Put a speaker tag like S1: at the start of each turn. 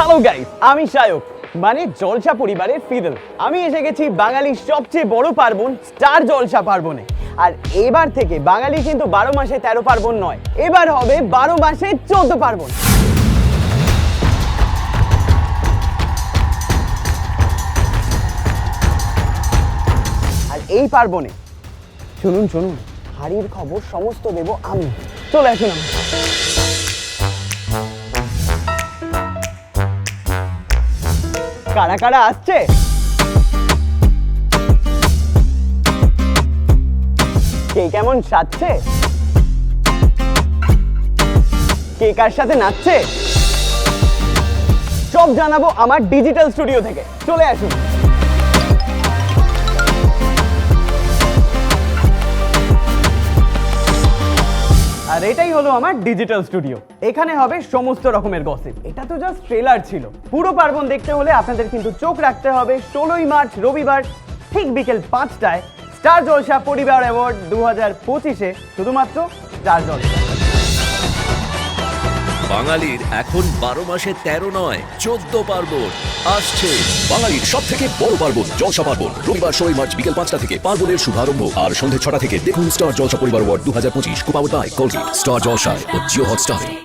S1: Hello guys আমি শায়ক মানে জলসা পরিবারের ফিদল। আমি এসে গেছি বাঙালির সবচেয়ে বড় পার্বণ, স্টার জলসা পার্বণে। আর এবার থেকে বাঙালি কিন্তু বারো মাসে তেরো পার্বণ নয়, এবার হবে বারো মাসে চোদ্দ পার্বণ। আর এই পার্বণে, শুনুন শুনুন হাড়ির খবর সমস্ত দেব আমি। চলে আসুন আমার। কারা কারা আসছে? কে কেমন সাজছে? কে কার সাথে নাচছে? সব জানাব আমার ডিজিটাল স্টুডিও থেকে। চলে আসুন। আর এটাই হলো আমার ডিজিটাল স্টুডিও এখানে হবে সমস্ত রকমের গসিপ এটা তো জাস্ট ট্রেলার ছিল। পুরো পার্বণ দেখতে হলে আপনাদের কিন্তু চোখ রাখতে হবে ষোলোই মার্চ, রবিবার, ঠিক বিকেল পাঁচটায় স্টার জলসা পরিবার অ্যাওয়ার্ড দু হাজার পঁচিশে। শুধুমাত্র স্টার জলসা।
S2: বাঙালির এখন বারো মাসে তেরো নয়, চোদ্দ পার্বণ। আসছে
S3: বাঙালির সব থেকে বড় পার্বণ, জলসা পার্বণ। রবিবার ষোলোই মার্চ বিকেল পাঁচটা থেকে পার্বণের শুভারম্ভ। আর সন্ধ্যে ছটা থেকে দেখুন স্টার জলসা পরিবার ওয়ার্ড দু হাজার পঁচিশ কুপাউট বাই, কলগেট। স্টার জলসায় ও জিও হটস্টারে।